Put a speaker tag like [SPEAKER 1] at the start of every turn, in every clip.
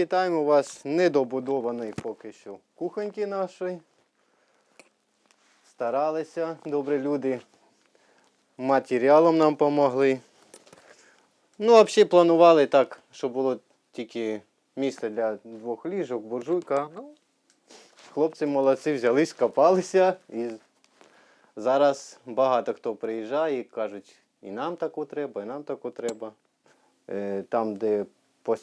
[SPEAKER 1] вітаємо вас недобудованої поки що кухоньки нашої. Старалися, добрі люди. Матеріалом нам допомогли. Ну, взагалі планували так, щоб було тільки місце для двох ліжок, буржуйка. Ну, хлопці молодці взялись, копалися. І зараз багато хто приїжджає і кажуть, і нам таку треба, і нам таку треба. Е, Там, де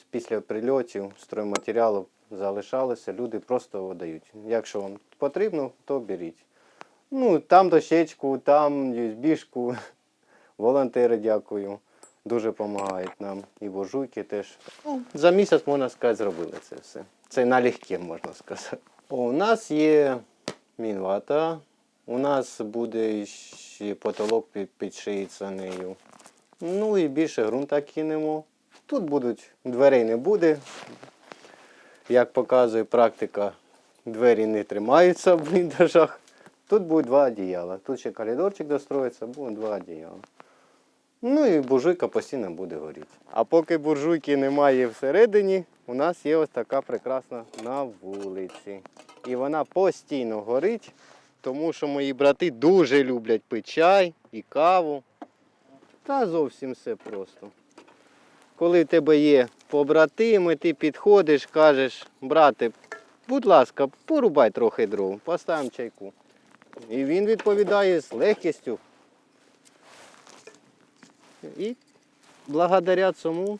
[SPEAKER 1] після прильотів стройматеріалу залишалося, люди просто видають. Якщо вам потрібно, то беріть. Ну, там дощечку, там USB-шку. Волонтери дякую. Дуже допомагають нам. І буржуйки теж. Ну, за місяць, можна сказати, зробили це все. Це налегке, можна сказати. У нас є мінвата. У нас буде ще потолок під, підшиється нею. Ну і більше ґрунта кинемо. Тут будуть дверей не буде. Як показує практика, двері не тримаються в бліндажах. Тут буде два одіяла. Тут ще коридорчик достроїться, буде два одіяла. Ну і буржуйка постійно буде горіти. А поки буржуйки немає всередині, у нас є ось така прекрасна на вулиці. І вона постійно горить, тому що мої брати дуже люблять пити чай і каву. Та зовсім все просто. Коли в тебе є побратими, ти підходиш, кажеш, брате, будь ласка, порубай трохи дров, поставимо чайку. І він відповідає з легкістю. І благодаря цьому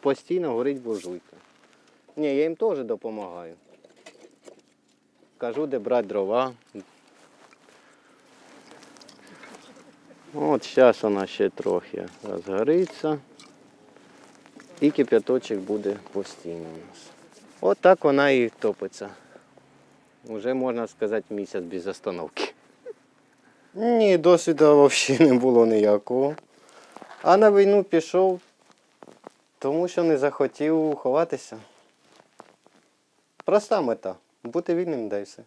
[SPEAKER 1] постійно горить буржуйка. Ні, я їм теж допомагаю. Кажу, де брати дрова. От зараз вона ще трохи розгориться. І кип'яточок буде постійно у нас. От вона і топиться. Уже можна сказати місяць без остановки. Ні, досвіду взагалі не було ніякого. А на війну пішов, тому що не захотів ховатися. Проста мета. Бути вільним дай все.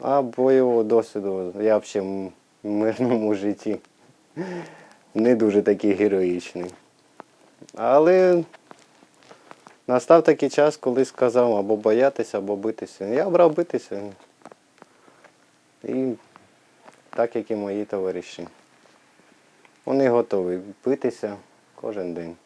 [SPEAKER 1] А бойового досвіду я взагалі в мирному житті не дуже такий героїчний. Але настав такий час, коли сказав або боятися, або битися. Я обрав битися. І так, як і мої товариші. Вони готові битися кожен день.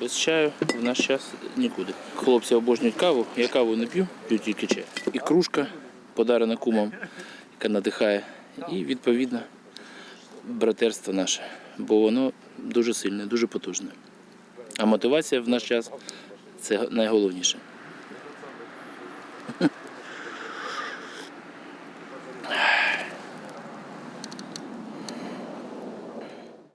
[SPEAKER 2] Без чаю в наш час нікуди. Хлопці обожнюють каву, я каву не п'ю, п'ю тільки чай. І кружка, подарена кумом, яка надихає. І відповідно братерство наше, бо воно дуже сильне, дуже потужне. А мотивація в наш час це найголовніше.